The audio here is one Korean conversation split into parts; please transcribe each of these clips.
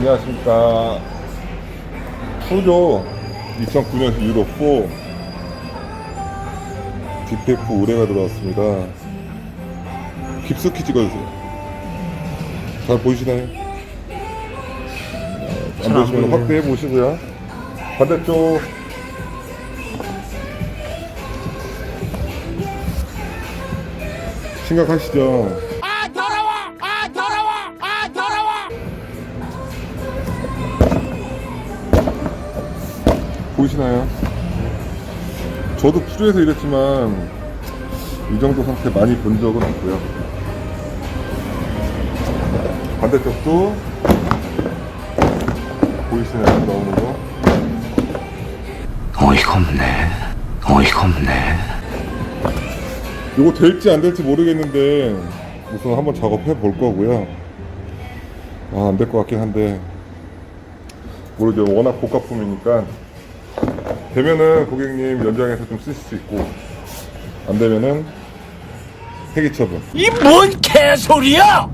안녕하십니까. 푸조 2009년 유로 4 DPF 의뢰가 들어왔습니다. 깊숙이 찍어주세요. 잘 보이시나요? 안 잘안 보시면. 확대해 보시고요. 반대쪽 심각하시죠? 보이시나요? 저도 푸르에서 일했지만 이 정도 상태 많이 본 적은 없고요. 반대쪽도 보이시나요? 나오는 거? 어이가 없네. 어이가 없네. 이거 될지 안 될지 모르겠는데 우선 한번 작업해 볼 거고요. 아, 안 될 것 같긴 한데 모르죠. 워낙 고가품이니까 되면은 고객님 연장해서 좀 쓰실 수 있고 안 되면은 폐기 처분. 이 뭔 개소리야!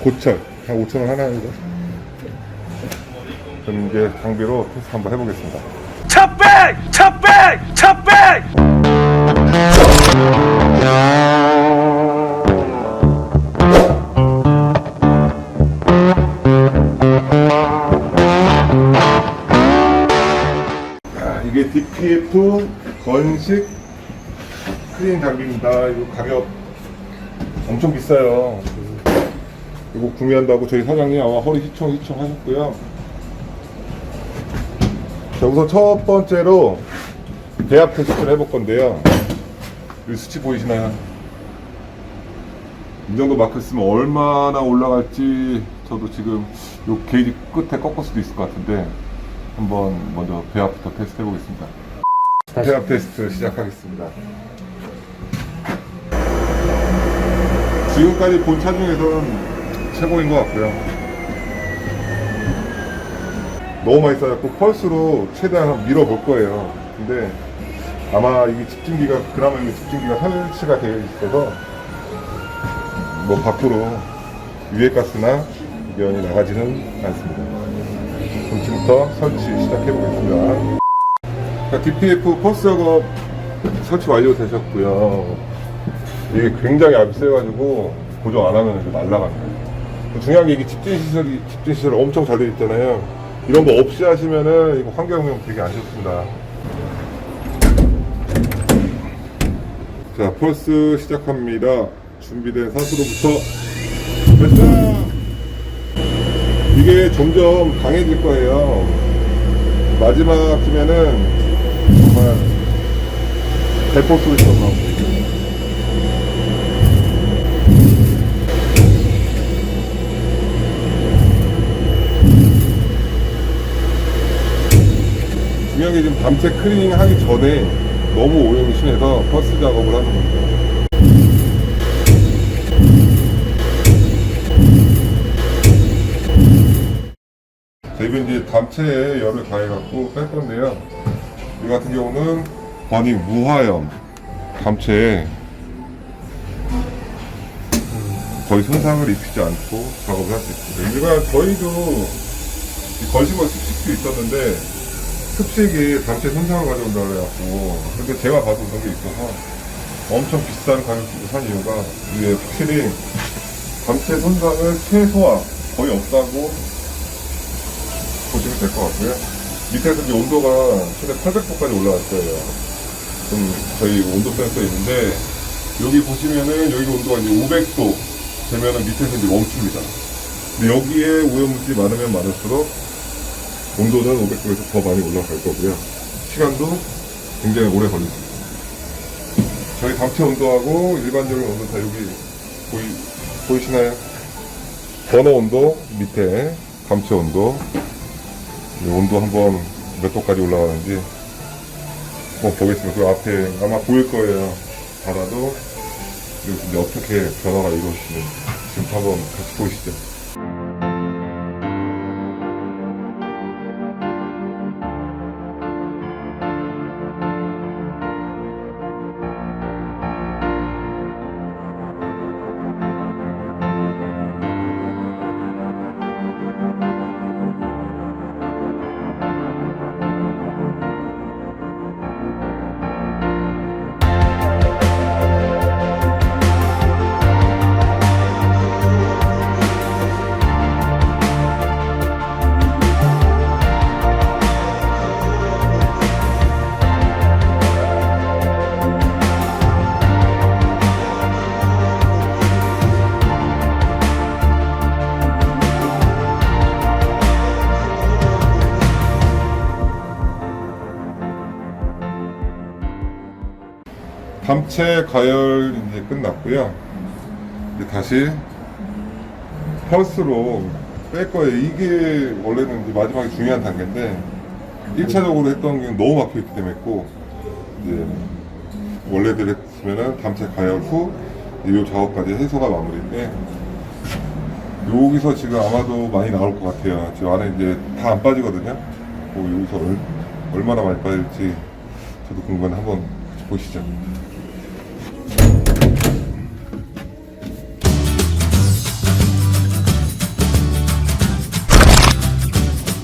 고철 한 5천 원 하나 이거. 그럼 이제 장비로 테스트 한번 해보겠습니다. 차백! 차백! 차백! DPF 건식 클린 장비입니다. 이거 가격 엄청 비싸요. 이거 구매한다고 저희 사장님 아마 허리 휘청 휘청 하셨고요. 자, 우선 첫 번째로 대압 테스트를 해볼 건데요. 이 수치 보이시나요? 이 정도 마크 쓰면 얼마나 올라갈지 저도 지금 요 게이지 끝에 꺾을 수도 있을 것 같은데 한번 먼저 배압부터 테스트 해보겠습니다. 배압 테스트 시작하겠습니다. 지금까지 본 차 중에서는 최고인 것 같고요. 너무 많이 쌓였고 펄스로 최대한 밀어볼 거예요. 근데 아마 이게 집중기가 그나마 이게 집중기가 설치가 되어 있어서 뭐 밖으로 유해 가스나 면이 나가지는 않습니다. 그럼 지금부터 설치 시작해 보겠습니다. DPF 퍼스 작업 설치 완료되셨고요. 이게 굉장히 압이 세가지고 고정 안 하면 날라갑니다. 중요한 게 이게 집진 시설이 집진 시설 엄청 잘 되어 있잖아요. 이런 거 없이 하시면은 이거 환경오염 되게 안 좋습니다. 자, 펄스 시작합니다. 준비된 산수로부터 이게 점점 강해질 거예요. 마지막쯤에는 정말 대포 소리처럼 나옵니다. 중요한 게 지금 담체 클리닝 하기 전에 너무 오염이 심해서 퍼스 작업을 하는 겁니다. 저희가 이제 담체에 열을 가해갖고 뺄 건데요. 이 같은 경우는 버닝 무화염 담체에 거의 손상을 입히지 않고 작업을 할 수 있습니다. 일반 저희도 이 걸식과 습식도 있었는데 습식이 담체 손상을 가져온다고 그래갖고 근데 제가 봐도 그런 게 있어서 엄청 비싼 가격 주고 산 이유가 이게 확실히 담체 손상을 최소화 거의 없다고 보시면 될 것 같고요. 밑에서 이제 온도가 최대 800도까지 올라갈 거예요. 좀 저희 온도 센서 있는데 여기 보시면은 여기 온도가 이제 500도 되면은 밑에서 이제 멈춥니다. 근데 여기에 오염물질이 많으면 많을수록 온도는 500도에서 더 많이 올라갈 거고요. 시간도 굉장히 오래 있습니다. 저희 담체 온도하고 일반적인 온도 다 여기 보이, 보이시나요? 버너 온도 밑에 감체 온도 이 온도 한번 몇 도까지 올라가는지 한번 보겠습니다. 그 앞에 아마 보일 거예요. 그리고 이제 어떻게 변화가 이루어지는지 지금 한번 같이 보시죠. 담체 가열 이제 끝났고요. 이제 다시 펄스로 뺄 거예요. 이게 원래는 이제 마지막에 중요한 단계인데 1차적으로 했던 게 너무 막혀있기 때문에 했고 이제 원래대로 했으면은 담체 가열 후 이 작업까지 해소가 마무리인데 여기서 지금 아마도 많이 나올 것 같아요. 지금 안에 이제 다 안 빠지거든요. 뭐 여기서 얼, 얼마나 많이 빠질지 저도 궁금한데 한번 보시죠.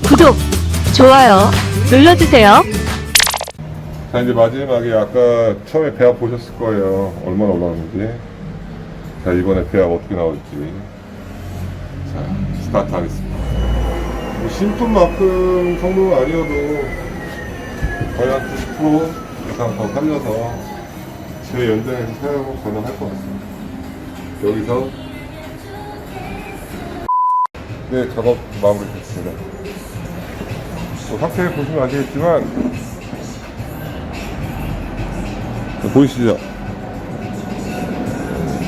구독, 좋아요 눌러주세요. 자 이제 마지막에 아까 처음에 배합 보셨을 거예요. 얼마나 올라왔는지. 자 이번에 배합 어떻게 나올지. 자 스타트 하겠습니다. 뭐 신품만큼 성능은 아니어도 거의 한 90% 이상 더 살려서 제 연장에서 사용은 가능할 것 같습니다. 여기서. 네 작업 마무리 됐습니다 또 상태 보시면 아시겠지만 보이시죠?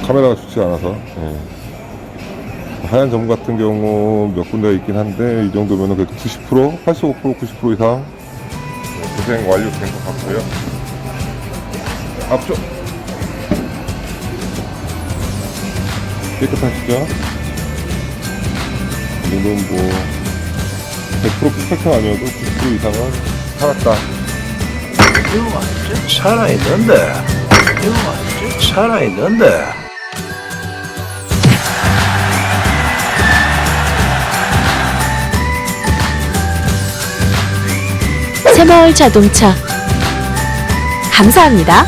카메라가 좋지 않아서 예. 하얀 점 같은 경우 몇 군데 있긴 한데 이 정도면 그래도 90% 85% 90% 이상 네, 고생 완료된 것 같고요 앞쪽 깨끗하시죠? 이 정도는 뭐 100% 퍼펙트 아니어도 90% 이상은 살았다 이거 완전 살아있는데. 이거 완전 살아있는데. 새마을 자동차 감사합니다.